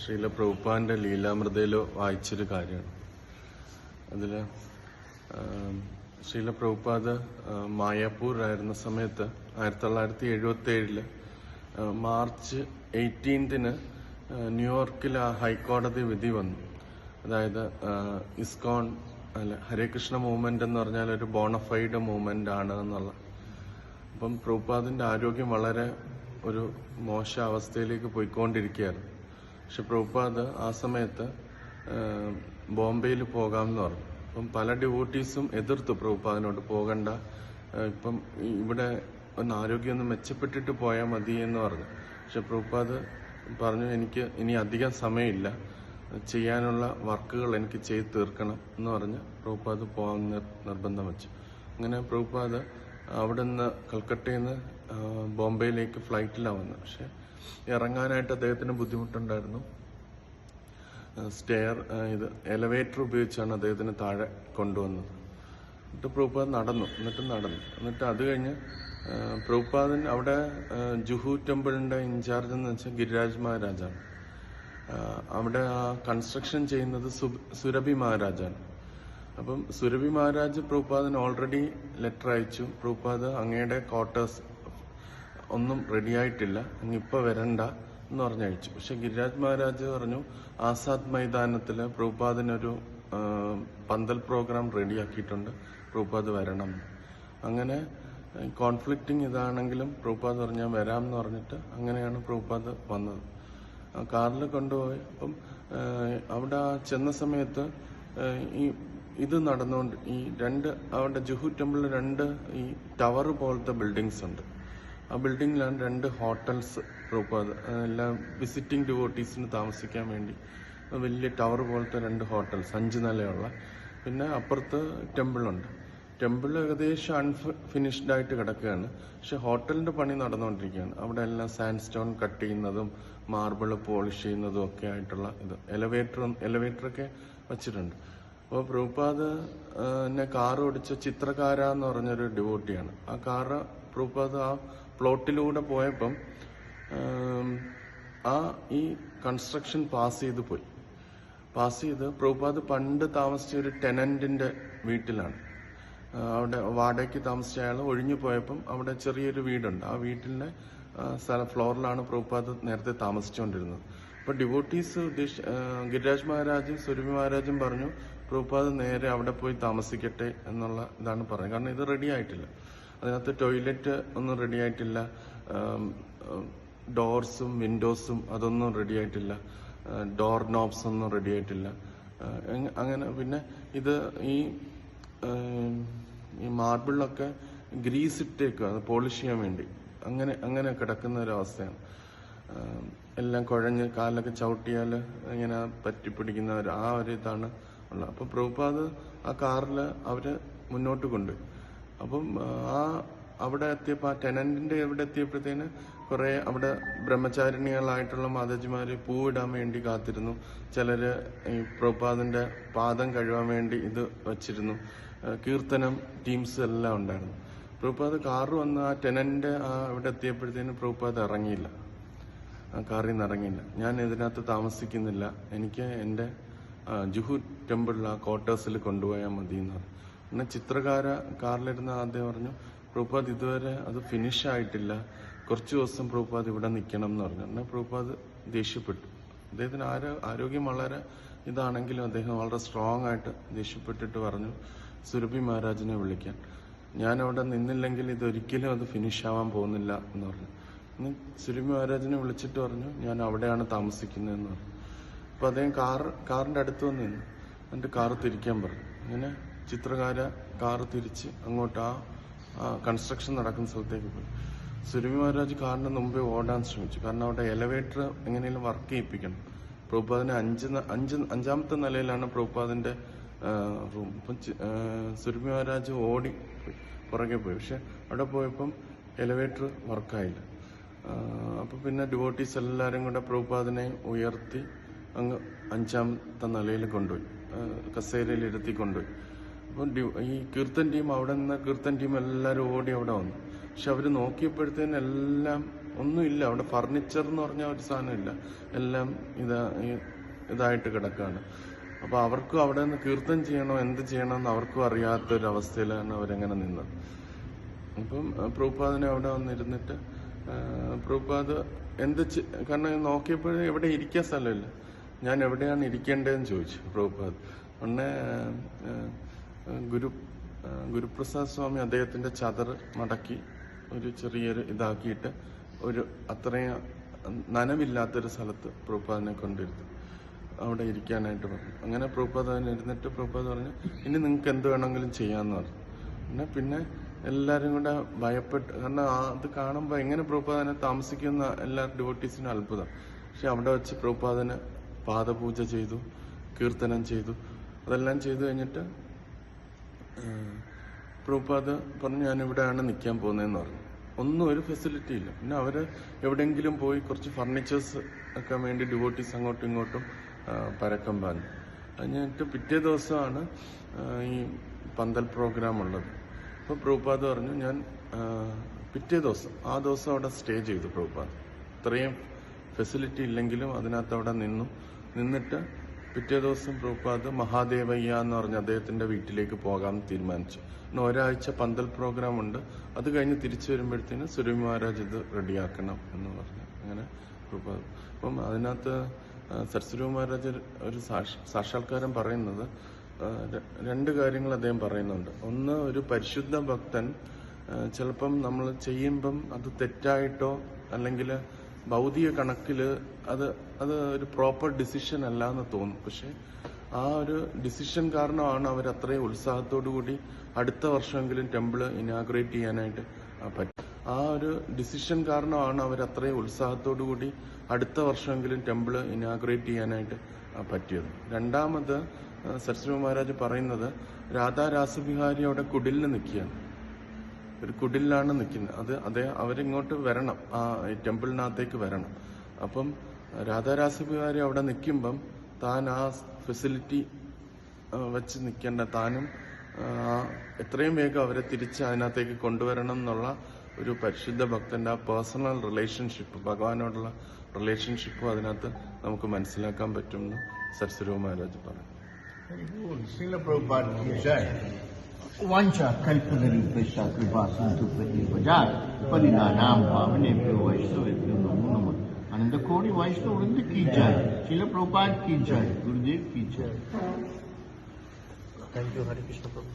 ശ്രീല പ്രഭുപ്പാന്റെ ലീലാമൃതയിൽ വായിച്ചൊരു കാര്യമാണ്. അതിൽ ശ്രീല പ്രഭുപാദ് മായാപ്പൂർ ആയിരുന്ന സമയത്ത് ആയിരത്തി തൊള്ളായിരത്തി എഴുപത്തി ഏഴിൽ മാർച്ച് എയ്റ്റീൻത്തിന് ന്യൂയോർക്കിൽ ഹൈക്കോടതി വിധി വന്നു. അതായത് ഇസ്കോൺ അല്ല ഹരേകൃഷ്ണ മൂവ്മെന്റ് എന്ന് പറഞ്ഞാൽ ഒരു ബോണഫൈഡ് മൂവ്മെന്റ് ആണ് എന്നുള്ള. അപ്പം പ്രഭുപാദിന്റെ ആരോഗ്യം വളരെ ഒരു മോശ അവസ്ഥയിലേക്ക് പോയിക്കൊണ്ടിരിക്കുകയാണ്. പക്ഷെ പ്രഭുപാദ് ആ സമയത്ത് ബോംബെയിൽ പോകാമെന്ന് പറഞ്ഞു. അപ്പം പല ഡ്യൂട്ടീസും എതിർത്തു പ്രഭുപാദിനോട് പോകണ്ട ഇപ്പം ഇവിടെ ഒന്ന് ആരോഗ്യം ഒന്ന് മെച്ചപ്പെട്ടിട്ട് പോയാൽ മതി എന്ന് പറഞ്ഞു. പക്ഷെ പ്രഭുപാദ് പറഞ്ഞു എനിക്ക് ഇനി അധികം സമയമില്ല. ചെയ്യാനുള്ള വർക്കുകൾ എനിക്ക് ചെയ്ത് തീർക്കണം എന്ന് പറഞ്ഞ് പ്രഭുപാദ് പോകാൻ നിർ- നിർബന്ധം വെച്ചു. അങ്ങനെ പ്രഭുപാദ് അവിടെ നിന്ന് കൽക്കട്ടയിൽ നിന്ന് ബോംബെയിലേക്ക് ഫ്ലൈറ്റിലാണ് വന്നത്. പക്ഷെ ഇറങ്ങാനായിട്ട് അദ്ദേഹത്തിന് ബുദ്ധിമുട്ടുണ്ടായിരുന്നു. സ്റ്റെയർ ഇത് എലവേറ്റർ ഉപയോഗിച്ചാണ് അദ്ദേഹത്തിന് താഴെ കൊണ്ടുവന്നത്. എന്നിട്ട് പ്രഭുപാദ് നടന്നു. എന്നിട്ട് നടന്നു. എന്നിട്ട് അത് കഴിഞ്ഞ് പ്രഭുപാദൻ അവിടെ ജുഹു ടെമ്പിളിന്റെ ഇൻചാർജ് എന്ന് വെച്ചാൽ ഗിരിരാജ് മഹാരാജാണ്. അവിടെ ആ കൺസ്ട്രക്ഷൻ ചെയ്യുന്നത് സുരഭി മഹാരാജാണ്. അപ്പം സുരഭി മഹാരാജ് പ്രഭുപാദിന് ഓൾറെഡി ലെറ്റർ അയച്ചു. പ്രഭുപാദ് അങ്ങയുടെ ക്വാർട്ടേഴ്സ് ഒന്നും റെഡിയായിട്ടില്ല അങ്ങ് ഇപ്പൊ വരണ്ട എന്ന് പറഞ്ഞയച്ചു. പക്ഷെ ഗിരിരാജ് മഹാരാജ് പറഞ്ഞു ആസാദ് മൈതാനത്തിൽ പ്രഭുപാദിനൊരു പന്തൽ പ്രോഗ്രാം റെഡിയാക്കിയിട്ടുണ്ട് പ്രഭുപാദ് വരണം. അങ്ങനെ കോൺഫ്ലിക്റ്റിംഗ് ഇതാണെങ്കിലും പ്രഭുപാദ് പറഞ്ഞാൽ വരാം എന്ന് പറഞ്ഞിട്ട് അങ്ങനെയാണ് പ്രഭുപാദ് വന്നത്. കാറിൽ കൊണ്ടുപോയി. അപ്പം അവിടെ ചെന്ന സമയത്ത് ഈ ഇത് നടന്നുകൊണ്ട് ഈ രണ്ട് അവിടെ ജുഹു ടെമ്പിളിൽ രണ്ട് ഈ ടവർ പോലത്തെ ബിൽഡിങ്സ് ഉണ്ട്. ആ ബിൽഡിങ്ങിലാണ് രണ്ട് ഹോട്ടൽസ് പ്രൂപ്പ് എല്ലാം വിസിറ്റിംഗ് ഡിവോട്ടീസിന് താമസിക്കാൻ വേണ്ടി വലിയ ടവർ പോലത്തെ രണ്ട് ഹോട്ടൽസ് അഞ്ച് നിലയുള്ള. പിന്നെ അപ്പുറത്ത് ടെമ്പിളുണ്ട് ടെമ്പിൾ ഏകദേശം അൺഫിനിഷ്ഡ് ആയിട്ട് കിടക്കുകയാണ്. പക്ഷെ ഹോട്ടലിന്റെ പണി നടന്നുകൊണ്ടിരിക്കുകയാണ്. അവിടെ എല്ലാം സാൻഡ് സ്റ്റോൺ കട്ട് ചെയ്യുന്നതും മാർബിൾ പോളിഷ് ചെയ്യുന്നതും ഒക്കെ ആയിട്ടുള്ള ഇത്. എലവേറ്റർ എലവേറ്ററൊക്കെ വച്ചിട്ടുണ്ട്. അപ്പോൾ പ്രൂപ്പാദ് എന്നെ കാർ ഓടിച്ച ചിത്രകാര എന്ന് പറഞ്ഞൊരു ഡിവോട്ടിയാണ്. ആ കാറ് പ്രൂപ്പാദ് ആ പ്ലോട്ടിലൂടെ പോയപ്പം ആ ഈ കൺസ്ട്രക്ഷൻ പാസ് ചെയ്ത് പോയി. പാസ് ചെയ്ത് പ്രൂപ്പാദ് പണ്ട് താമസിച്ച ഒരു ടെനന്റിന്റെ വീട്ടിലാണ്. അവിടെ വാടകയ്ക്ക് താമസിച്ച അയാൾ ഒഴിഞ്ഞു പോയപ്പം അവിടെ ചെറിയൊരു വീടുണ്ട്. ആ വീട്ടിലെ സ്ഥല ഫ്ലോറിലാണ് പ്രഭുപാദ് നേരത്തെ താമസിച്ചുകൊണ്ടിരുന്നത്. അപ്പൊ ഡിവോട്ടീസ് ഉദ്ദേശ ഗിരിരാജ് മഹാരാജും സുരഭി മഹാരാജും പറഞ്ഞു പ്രഭുപാദ് നേരെ അവിടെ പോയി താമസിക്കട്ടെ എന്നുള്ള ഇതാണ് പറയുന്നത് കാരണം ഇത് റെഡി ആയിട്ടില്ല. അതിനകത്ത് ടോയ്ലറ്റ് ഒന്നും റെഡി ആയിട്ടില്ല. ഡോർസും വിൻഡോസും അതൊന്നും റെഡി ആയിട്ടില്ല. ഡോർ നോബ്സ് ഒന്നും റെഡി ആയിട്ടില്ല. അങ്ങനെ പിന്നെ ഇത് ഈ ഈ മാർബിളിലൊക്കെ ഗ്രീസ് ഇട്ടേക്കുക അത് പോളിഷ് ചെയ്യാൻ വേണ്ടി. അങ്ങനെ അങ്ങനെ കിടക്കുന്ന ഒരു അവസ്ഥയാണ് എല്ലാം കുഴഞ്ഞ് കാലൊക്കെ ചവിട്ടിയാൽ ഇങ്ങനെ പറ്റിപ്പിടിക്കുന്ന ആ ഒരു ഇതാണ് ഉള്ളത് അപ്പൊ പ്രഭുപാദ് ആ കാറിൽ അവർ മുന്നോട്ട് കൊണ്ടുപോയി അപ്പം ആ അവിടെ എത്തിയപ്പോൾ ആ ടെനന്റിന്റെ അവിടെ എത്തിയപ്പോഴത്തേന് കുറെ അവിടെ ബ്രഹ്മചാരിണികളായിട്ടുള്ള മാതാജിമാര് പൂവിടാൻ വേണ്ടി കാത്തിരുന്നു. ചിലര് ഈ പ്രഭുപാദിന്റെ പാദം കഴുകാൻ വേണ്ടി ഇത് വച്ചിരുന്നു. കീർത്തനം ടീംസ് എല്ലാം ഉണ്ടായിരുന്നു. പ്രഭുപാദ് കാറ് വന്ന് ആ ടെനന്റ് ആ ഇവിടെ എത്തിയപ്പോഴത്തേന് പ്രഭുപാദ് ഇറങ്ങിയില്ല. ആ കാറിൽ നിന്ന് ഇറങ്ങിയില്ല. ഞാൻ ഇതിനകത്ത് താമസിക്കുന്നില്ല. എനിക്ക് എന്റെ ആ, ജുഹു ടെമ്പിളിൽ ആ ക്വാർട്ടേഴ്സിൽ കൊണ്ടുപോയാൽ മതി എന്ന് പറഞ്ഞു. പിന്നെ ചിത്രകാര കാറിലിരുന്ന് ആദ്യം പറഞ്ഞു പ്രഭുപാദ് ഇതുവരെ അത് ഫിനിഷ് ആയിട്ടില്ല. കുറച്ച് ദിവസം പ്രഭുപാദ് ഇവിടെ നിൽക്കണം എന്ന് പറഞ്ഞു. എന്നാൽ പ്രഭുപാദ് ദേഷ്യപ്പെട്ടു. അദ്ദേഹത്തിന് ആരോ ആരോഗ്യം വളരെ ഇതാണെങ്കിലും അദ്ദേഹം വളരെ സ്ട്രോങ് ആയിട്ട് ദേഷ്യപ്പെട്ടിട്ട് പറഞ്ഞു സുരഭി മഹാരാജിനെ വിളിക്കാൻ. ഞാൻ അവിടെ നിന്നില്ലെങ്കിൽ ഇതൊരിക്കലും അത് ഫിനിഷ് ആവാൻ പോകുന്നില്ല എന്ന് പറഞ്ഞു. സുരഭി മഹാരാജിനെ വിളിച്ചിട്ട് പറഞ്ഞു ഞാൻ അവിടെയാണ് താമസിക്കുന്നതെന്ന് പറഞ്ഞു. അപ്പൊ അദ്ദേഹം കാർ കാറിന്റെ അടുത്ത് വന്ന് നിന്നു എന്നിട്ട് കാറ് തിരിക്കാൻ പറഞ്ഞു. അങ്ങനെ ചിത്രകാര കാറ് തിരിച്ച് അങ്ങോട്ട് ആ കൺസ്ട്രക്ഷൻ നടക്കുന്ന സ്ഥലത്തേക്ക് പോയി. സുരഭി മഹാരാജ് കാറിന് മുമ്പേ ഓടാൻ ശ്രമിച്ചു. കാരണം അവിടെ എലവേറ്റർ എങ്ങനെയും വർക്ക് ചെയ്യിപ്പിക്കണം. പ്രഭുപാദിന് അഞ്ച് അഞ്ച് അഞ്ചാമത്തെ നിലയിലാണ് പ്രഭുപാദിന്റെ റൂം അപ്പം സുരഭി മഹാരാജ് ഓടി പുറകെ പോയി. പക്ഷെ അവിടെ പോയപ്പം എലവേറ്റർ വർക്കായില്ല അപ്പൊ പിന്നെ ഡിവോട്ടീസ് എല്ലാവരും കൂടെ പ്രഭുപാദിനെ ഉയർത്തി അങ്ങ് അഞ്ചാമത്തെ നിലയിൽ കൊണ്ടുപോയി. കസേരയിലിരുത്തി കൊണ്ടുപോയി. അപ്പം ഈ കീർത്തൻ ടീം അവിടെ നിന്ന് കീർത്തൻ ടീം എല്ലാവരും ഓടി അവിടെ വന്നു. പക്ഷെ അവർ നോക്കിയപ്പോഴത്തേനും എല്ലാം ഒന്നുമില്ല അവിടെ ഫർണിച്ചർ എന്ന് പറഞ്ഞ ഒരു സാധനമില്ല എല്ലാം ഇതാ ഇതായിട്ട് കിടക്കുകയാണ് അപ്പോൾ അവർക്കും അവിടെ നിന്ന് കീർത്തൻ ചെയ്യണോ എന്ത് ചെയ്യണമെന്ന് അവർക്കും അറിയാത്തൊരവസ്ഥയിലാണ് അവരെങ്ങനെ നിന്നത്. അപ്പം പ്രൂപ്പാദിനെ അവിടെ വന്നിരുന്നിട്ട് പ്രൂപ്പാദ് എന്ത് കാരണം നോക്കിയപ്പോഴും എവിടെ ഇരിക്കാൻ സ്ഥലമില്ല. ഞാൻ എവിടെയാണ് ഇരിക്കേണ്ടതെന്ന് ചോദിച്ചു പ്രഭുപാദ്. ഉടനെ ഗുരു ഗുരുപ്രസാദ് സ്വാമി അദ്ദേഹത്തിന്റെ ചതർ മടക്കി ഒരു ചെറിയൊരു ഇതാക്കിയിട്ട് ഒരു അത്രയും നനവില്ലാത്തൊരു സ്ഥലത്ത് പ്രഭുപാദിനെ കൊണ്ടിരുത്തി അവിടെ ഇരിക്കാനായിട്ട് പറഞ്ഞു. അങ്ങനെ പ്രഭുപാദ് അതിന് ഇരുന്നിട്ട് പ്രഭുപാദ് പറഞ്ഞു ഇനി നിങ്ങൾക്ക് എന്ത് വേണമെങ്കിലും ചെയ്യാമെന്ന് പറഞ്ഞു. പിന്നെ പിന്നെ എല്ലാവരും കൂടെ ഭയപ്പെട്ട് കാരണം അത് കാണുമ്പോൾ എങ്ങനെ പ്രഭുപാദനെ താമസിക്കുന്ന എല്ലാ ഡിവോട്ടീസിനും അത്ഭുതം. പക്ഷെ അവിടെ വെച്ച് പ്രഭുപാദന് പാദപൂജ ചെയ്തു കീർത്തനം ചെയ്തു. അതെല്ലാം ചെയ്തു കഴിഞ്ഞിട്ട് പ്രഭുപാദ് പറഞ്ഞു ഞാൻ ഇവിടെയാണ് നിൽക്കാൻ പോകുന്നതെന്ന് പറഞ്ഞു. ഒന്നും ഒരു ഫെസിലിറ്റി ഇല്ല. പിന്നെ അവർ എവിടെയെങ്കിലും പോയി കുറച്ച് ഫർണിച്ചേഴ്സ് ഒക്കെ വേണ്ടി ഡിവോട്ടീസ് അങ്ങോട്ടും ഇങ്ങോട്ടും പരക്കം പാഞ്ഞു. കഴിഞ്ഞിട്ട് പിറ്റേ ദിവസമാണ് ഈ പന്തൽ പ്രോഗ്രാം ഉള്ളത്. അപ്പോൾ പ്രഭുപാദ് പറഞ്ഞു ഞാൻ പിറ്റേ ദിവസം ആ ദിവസം അവിടെ സ്റ്റേ ചെയ്തു പ്രഭുപാദ്. ഇത്രയും ഫെസിലിറ്റി ഇല്ലെങ്കിലും അതിനകത്ത് അവിടെ നിന്നു. നിന്നിട്ട് പിറ്റേ ദിവസം പ്രഭുപാദ് മഹാദേവയ്യ എന്ന് പറഞ്ഞ അദ്ദേഹത്തിന്റെ വീട്ടിലേക്ക് പോകാൻ തീരുമാനിച്ചു. പിന്നെ ഒരാഴ്ച പന്തൽ പ്രോഗ്രാം ഉണ്ട്. അത് കഴിഞ്ഞ് തിരിച്ചു വരുമ്പോഴത്തേന് സുരഭി മഹാരാജ് ഇത് റെഡിയാക്കണം എന്ന് പറഞ്ഞു. അങ്ങനെ പ്രഭുപാദ്. അപ്പം അതിനകത്ത് സരസ്വതി മഹാരാജ് ഒരു സാക്ഷ- സാക്ഷാത്കാരം പറയുന്നത് രണ്ട് കാര്യങ്ങൾ അദ്ദേഹം പറയുന്നുണ്ട്. ഒന്ന് ഒരു പരിശുദ്ധ ഭക്തൻ ചിലപ്പം നമ്മൾ ചെയ്യുമ്പം അത് തെറ്റായിട്ടോ അല്ലെങ്കിൽ ഭൗതിക കണക്കിൽ അത് അത് ഒരു പ്രോപ്പർ ഡിസിഷൻ അല്ല എന്ന് തോന്നും. പക്ഷെ ആ ഒരു ഡിസിഷൻ കാരണമാണ് അവർ അത്രയും ഉത്സാഹത്തോടു കൂടി അടുത്ത വർഷമെങ്കിലും ടെമ്പിൾ ഇനാഗ്രേറ്റ് ചെയ്യാനായിട്ട് പറ്റും. ആ ഒരു ഡിസിഷൻ കാരണമാണ് അവർ അത്രയും ഉത്സാഹത്തോടു കൂടി അടുത്ത വർഷമെങ്കിലും ടെമ്പിൾ ഇനാഗ്രേറ്റ് ചെയ്യാനായിട്ട് പറ്റിയത്. രണ്ടാമത് സരസ്വതി മഹാരാജ് പറയുന്നത് രാധാ രാസബിഹാരി അവിടെ കുടിലിൽ നിൽക്കുകയാണ്. ഒരു കുടിലാണ് നിൽക്കുന്നത്. അത് അതേ അവരിങ്ങോട്ട് വരണം. ആ ടെമ്പിളിനകത്തേക്ക് വരണം. അപ്പം രാധാരാസബിഹാരി അവിടെ നിൽക്കുമ്പം താൻ ആ ഫെസിലിറ്റി വെച്ച് നിൽക്കേണ്ട താനും എത്രയും വേഗം അവരെ തിരിച്ച് അതിനകത്തേക്ക് കൊണ്ടുവരണം എന്നുള്ള ഒരു പരിശുദ്ധ ഭക്തന്റെ ആ പേഴ്സണൽ റിലേഷൻഷിപ്പ് ഭഗവാനോടുള്ള റിലേഷൻഷിപ്പും അതിനകത്ത് നമുക്ക് മനസ്സിലാക്കാൻ പറ്റുമെന്ന് സരസ്വരവ് മഹാരാജ് പറഞ്ഞു. वांछा कल्पतरुपश्चाकृपासन्तुपतिपजात् परिणानां भावनेभ्यो वैष्णवेभ्यो नमो नमः। आनंद कोड़ी वैष्णव वृंद की जाए शिल प्रभुपाद की जाए गुरुदेव की जाए thank you Hare Krishna Prabhu